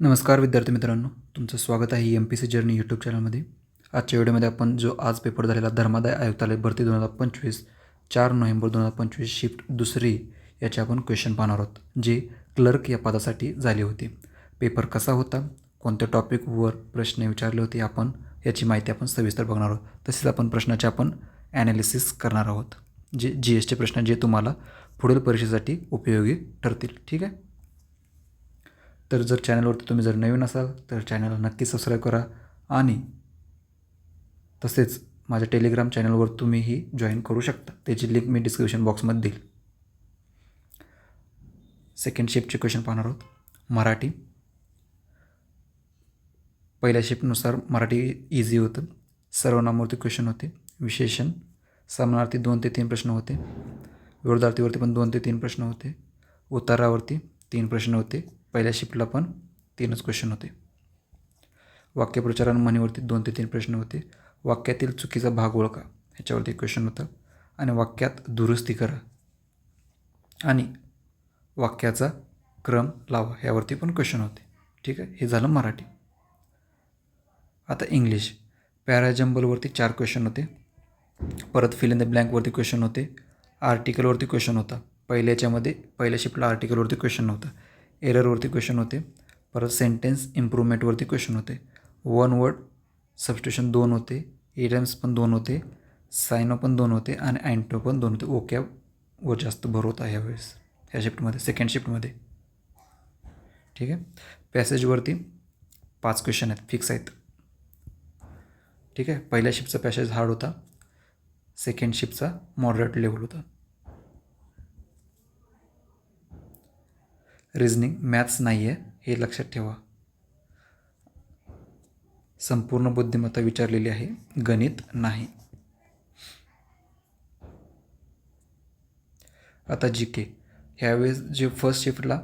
नमस्कार विद्यार्थी मित्रांनो तुमचं स्वागत आहे M P C journey YouTube चॅनलमध्ये आजच्या व्हिडिओमध्ये आपण जो आज पेपर झालेला धर्मादाय आयुक्तालय भरती दोन हजार पंचवीस चार नोव्हेंबर दोन हजार पंचवीस शिफ्ट दुसरी याचे आपण क्वेश्चन पाहणार आहोत जे क्लर्क या पदासाठी झाले होते. पेपर कसा होता कोणत्या टॉपिकवर प्रश्न विचारले होते आपण याची माहिती आपण सविस्तर बघणार आहोत. तसेच आपण प्रश्नाचे आपण ॲनालिसिस करणार आहोत जे जी एसचे प्रश्न जे तुम्हाला पुढील परीक्षेसाठी उपयोगी ठरतील. ठीक आहे? तर जर चॅनलवरती तुम्ही जर नवीन असाल तर चॅनलला नक्की सबस्क्राईब करा आणि तसेच माझ्या टेलिग्राम चॅनलवर तुम्हीही जॉईन करू शकता. त्याची लिंक मी डिस्क्रिप्शन बॉक्समध्ये देईल. सेकंड शिफ्टचे क्वेश्चन पाहणार आहोत. मराठी. पहिल्या शिफ्टनुसार मराठी इझी होतं. सर्वनामावरती क्वेश्चन होते. विशेषण. समानार्थी दोन ते तीन प्रश्न होते. विरोधार्थीवरती पण दोन ते तीन प्रश्न होते. उतारावरती तीन प्रश्न होते. पहिल्या शिफ्टला पण तीनच क्वेश्चन होते. वाक्यप्रचारान म्हणीवरती दोन ते तीन प्रश्न होते. वाक्यातील चुकीचा भाग ओळखा ह्याच्यावरती क्वेश्चन होतं. आणि वाक्यात दुरुस्ती करा. आणि वाक्याचा क्रम लावा ह्यावरती पण क्वेश्चन होते. ठीक आहे? हे झालं मराठी. आता इंग्लिश. पॅराजंबलवरती चार क्वेश्चन होते. परत फिल इन द ब्लँकवरती क्वेश्चन होते. आर्टिकलवरती क्वेश्चन होता. पहिल्याच्यामध्ये पहिल्या शिफ्टला आर्टिकलवरती क्वेश्चन नव्हता. एररवरती क्वेश्चन होते. परत सेंटेन्स इम्प्रूव्हमेंटवरती क्वेश्चन होते. वन वर्ड सबस्टेशन दोन होते. एडम्स पण दोन होते. सायनो पण दोन होते आणि अँटो पण दोन होते. ओकॅबवर जास्त भर होता ह्यावेळेस ह्या शिफ्टमध्ये सेकंड शिफ्टमध्ये ठीक आहे? पॅसेजवरती पाच क्वेश्चन आहेत. फिक्स आहेत. ठीक आहे? पहिल्या शिफ्टचा पॅसेज हार्ड होता. सेकंड शिफ्टचा मॉडरेट लेवल होता. रिझनिंग मॅथ्स नाही आहे हे लक्षात ठेवा. संपूर्ण बुद्धिमत्ता विचारलेली आहे गणित नाही. आता जी के ह्यावेळेस जे फर्स्ट शिफ्टला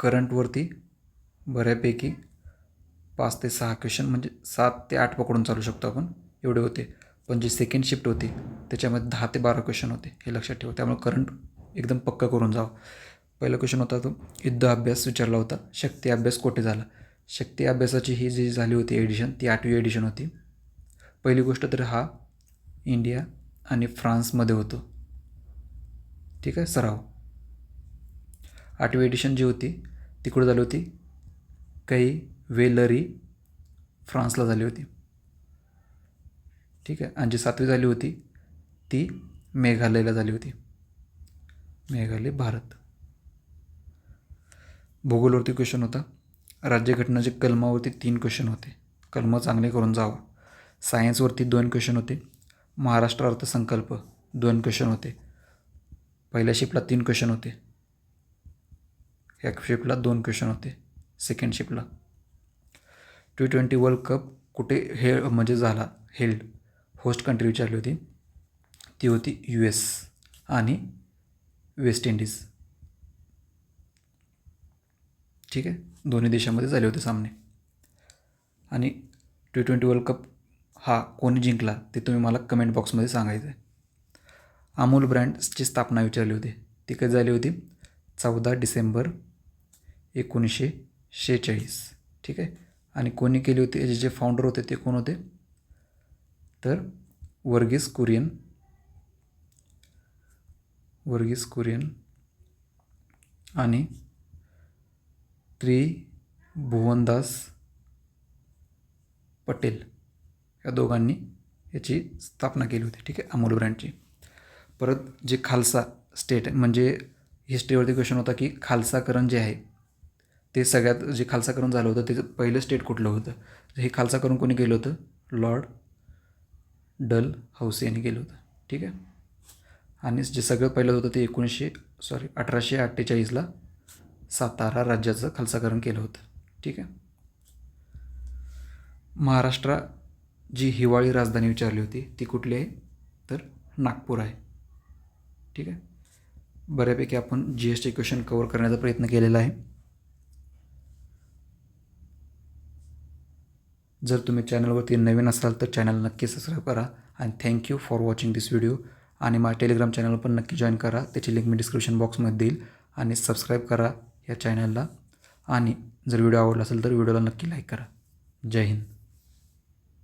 करंटवरती बऱ्यापैकी पाच ते सहा क्वेश्चन म्हणजे सात ते आठ पकडून चालू शकतो आपण. एवढे होते. पण जी सेकंड शिफ्ट होती त्याच्यामध्ये दहा ते बारा क्वेश्चन होते हे लक्षात ठेवा. त्यामुळे करंट एकदम पक्क करून जावं. पहिला क्वेश्चन होता तो युद्ध अभ्यास विचारला होता. शक्ती अभ्यास कोठे झाला? शक्ती अभ्यासाची ही जी झाली होती एडिशन ती आठवी एडिशन होती. पहिली गोष्ट तर हा इंडिया आणि फ्रान्समध्ये होतो. ठीक आहे सराव. आठवी एडिशन जी होती ती कुठं झाली होती. काही वेलरी फ्रान्सला झाली होती. ठीक आहे आणि जी सातवी झाली होती ती मेघालयला झाली होती. मेघालय भारत. भूगोलवरती क्वेश्चन होता. राज्यघटनाचे कलमावरती तीन क्वेश्चन होते. कलम चांगले करून जावा. सायन्सवरती दोन क्वेश्चन होते. महाराष्ट्र अर्थसंकल्प दोन क्वेश्चन होते. पहिल्या शिफ्टला तीन क्वेश्चन होते. ह्या शिफ्टला दोन क्वेश्चन होते. सेकंड शिफ्टला टी ट्वेंटी वर्ल्ड कप कुठे हे म्हणजे झाला. हेल्ड होस्ट कंट्री विचारली होती. ती होती यू एस आणि वेस्ट इंडिज ठीक आहे? दोन्ही देशामध्ये झाले होते सामने. आणि टी ट्वेंटी वर्ल्ड कप हा कोणी जिंकला ते तुम्ही मला कमेंट बॉक्समध्ये सांगायचं आहे अमूल ब्रँडची स्थापना विचारली होती. ती कधी झाली होती? चौदा डिसेंबर एकोणीसशे शेहेचाळीस. ठीक आहे? आणि कोणी केली होती? याचे जे फाउंडर होते ते कोण होते? तर वर्गीस कुरियन. वर्गीस कुरियन आणि त्रिभुवनदास पटेल या दोघांनी याची स्थापना केली होती. ठीक आहे? अमूल ब्रँडची. परत जे खालसा स्टेट म्हणजे हिस्ट्रीवरती क्वेश्चन होता की खालसाकरण जे आहे ते सगळ्यात जे खालसाकरण झालं होतं त्याचं पहिलं स्टेट कुठलं होतं? हे खालसाकरण कोणी केलं होतं? लॉर्ड डल हाऊस यांनी केलं होतं. ठीक आहे? आणि जे सगळं पहिलं होतं ते एकोणीसशे सॉरी अठराशे अठ्ठेचाळीसला सातारा राज्याचं खालसाकरण केलं होतं. ठीक आहे? महाराष्ट्रा जी हिवाळी राजधानी विचारली होती ती कुठली आहे? तर नागपूर आहे. ठीक आहे? बऱ्यापैकी आपण G S T question cover करण्याचा प्रयत्न केलेला आहे. जर तुम्ही चॅनलवरती नवीन असाल तर चॅनल नक्की सबस्क्राईब करा आणि thank you for watching this video आणि माझ्या टेलिग्राम चॅनल पण नक्की जॉईन करा. त्याची लिंक मी डिस्क्रिप्शन बॉक्समध्ये देईल. आणि सबस्क्राईब करा. या चॅनलला आणि जर व्हिडिओ आवडला असेल तर व्हिडिओला नक्की लाईक करा. जय हिंद.